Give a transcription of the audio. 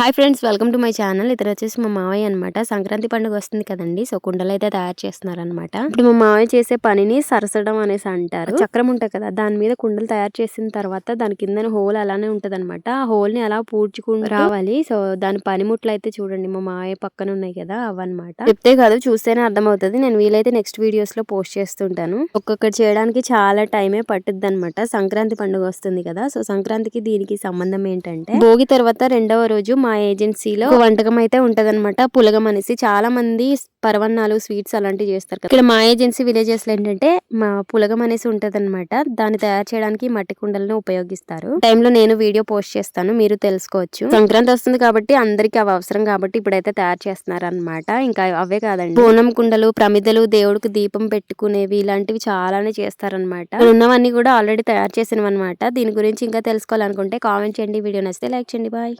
Hi friends welcome to my channel. ఇతర వచ్చేసి మా మావయ్య అనమాట సంక్రాంతి పండుగ వస్తుంది కదండి సో కుండలు అయితే తయారు చేస్తున్నారు అనమాట ఇప్పుడు మా మావయ్య చేసే పనిని సరసడం అనేసి అంటారు. చక్రం ఉంటుంది కదా దాని మీద కుండలు తయారు చేసిన తర్వాత దాని కింద హోల్ అలానే ఉంటది అనమాట ఆ హోల్ని అలా పూడ్చుకుంటూ రావాలి. సో దాని పనిముట్లు అయితే చూడండి మా మావయ్య పక్కన ఉన్నాయి కదా అవన్నమాట. చెప్తే కాదు చూస్తేనే అర్థమవుతుంది. నేను వీలైతే నెక్స్ట్ వీడియోస్లో పోస్ట్ చేస్తుంటాను. ఒక్కొక్కటి చేయడానికి చాలా టైమే పట్టుద్ది అనమాట సంక్రాంతి పండుగ వస్తుంది కదా సో సంక్రాంతికి దీనికి సంబంధం ఏంటంటే భోగి తర్వాత రెండవ రోజు మా ఏజెన్సీలో ఒక వంటకం అయితే ఉంటదన్నమాట. పులగం అనేసి చాలా మంది పరవన్నాలు స్వీట్స్ అలాంటివి చేస్తారు ఇక్కడ మా ఏజెన్సీ విలేజెస్లో ఏంటంటే మా పులగం అనేసి ఉంటదన్నమాట. దాన్ని తయారు చేయడానికి మట్టి కుండలను ఉపయోగిస్తారు. టైంలో నేను వీడియో పోస్ట్ చేస్తాను మీరు తెలుసుకోవచ్చు. సంక్రాంతి వస్తుంది కాబట్టి అందరికి అవి అవసరం కాబట్టి ఇప్పుడైతే తయారు చేస్తున్నారు అనమాట ఇంకా అవే కాదండి. బోనం కుండలు ప్రమిదలు దేవుడికి దీపం పెట్టుకునేవి ఇలాంటివి చాలానే చేస్తారనమాట ఉన్నవన్నీ కూడా ఆల్రెడీ తయారు చేసినవి అనమాట దీని గురించి ఇంకా తెలుసుకోవాలనుకుంటే కామెంట్ చేయండి. వీడియో నచ్చితే లైక్ చేయండి. బాయ్.